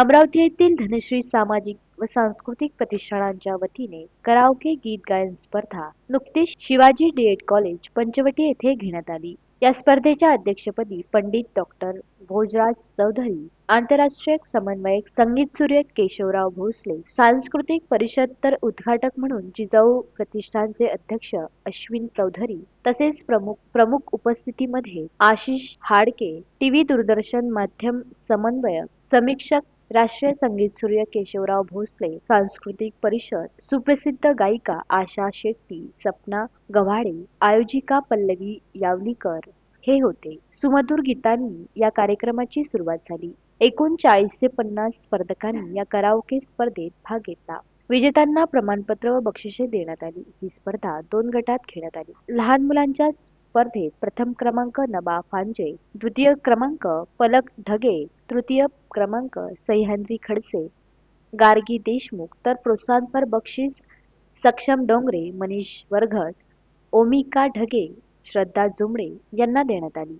अमरावती येथील धनश्री सामाजिक व सांस्कृतिक प्रतिष्ठानांच्या वतीने कराओके गीत गायन स्पर्धा नुकतीच शिवाजी डीएड कॉलेज पंचवटी येथे घेण्यात आली. या स्पर्धेच्या अध्यक्षपदी पंडित डॉक्टर भोजराज चौधरी आंतरराष्ट्रीय समन्वयक संगीत सूर्य केशवराव भोसले सांस्कृतिक परिषद तर उद्घाटक म्हणून जिजाऊ प्रतिष्ठानचे अध्यक्ष अश्विन चौधरी तसेच प्रमुख प्रमुख उपस्थितीमध्ये आशिष हाडके टीव्ही दूरदर्शन माध्यम समन्वयक समीक्षक राष्ट्रीय संगीत सूर्य केशवराव भोसले सांस्कृतिक परिषद सुप्रसिद्ध गायिका आशा शेट्टी सपना गव्हाडे आयोजिका पल्लवी यावलीकर हे होते. सुमधुर गीतांनी या कार्यक्रमाची सुरुवात झाली. एकूण चाळीस ते पन्नास स्पर्धकांनी या कराओके स्पर्धेत भाग घेतला. विजेत्यांना प्रमाणपत्र व बक्षिसे देण्यात आली. ही स्पर्धा दोन गटात घेण्यात आली. लहान मुलांच्या स्पर्धेत प्रथम क्रमांक नबा फांजे द्वितीय क्रमांक पलक ढगे तृतीय क्रमांक सह्याद्री खडसे गार्गी देशमुख तर प्रोत्साहनपर बक्षीस सक्षम डोंगरे मनीष वरघट ओमिका ढगे श्रद्धा जुमडे यांना देण्यात आली.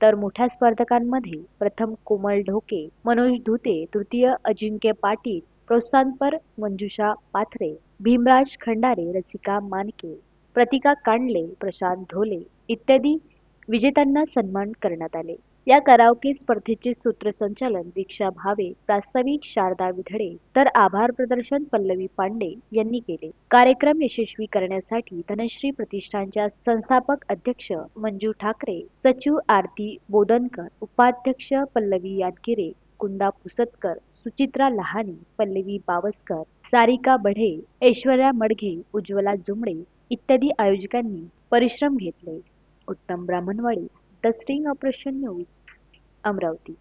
तर मोठ्या स्पर्धकांमध्ये प्रथम कोमल ढोके मनोज धुते तृतीय अजिंक्य पाटील प्रोत्साहनपर मंजुषा पाथरे भीमराज खंडारे रसिका मानके प्रतिका कांडले प्रशांत ढोले इत्यादी विजेत्यांना सन्मान करण्यात आले. या करावकी स्पर्धेचे सूत्रसंचालन दीक्षा भावे प्रास्ताविक शारदा विधडे तर आभार प्रदर्शन पल्लवी पांडे यांनी केले. कार्यक्रम यशस्वी करण्यासाठी धनश्री प्रतिष्ठानच्या संस्थापक अध्यक्ष मंजू ठाकरे सचिव आरती बोदनकर उपाध्यक्ष पल्लवी यादगिरे कुंदा पुसतकर सुचित्रा लहानी पल्लवी बावस्कर सारिका बढे ऐश्वर्या मडघे उज्ज्वला जुमडे इत्यादी आयोजकांनी परिश्रम घेतले. उत्तम Brahmanwadi. the sting operation news Amravati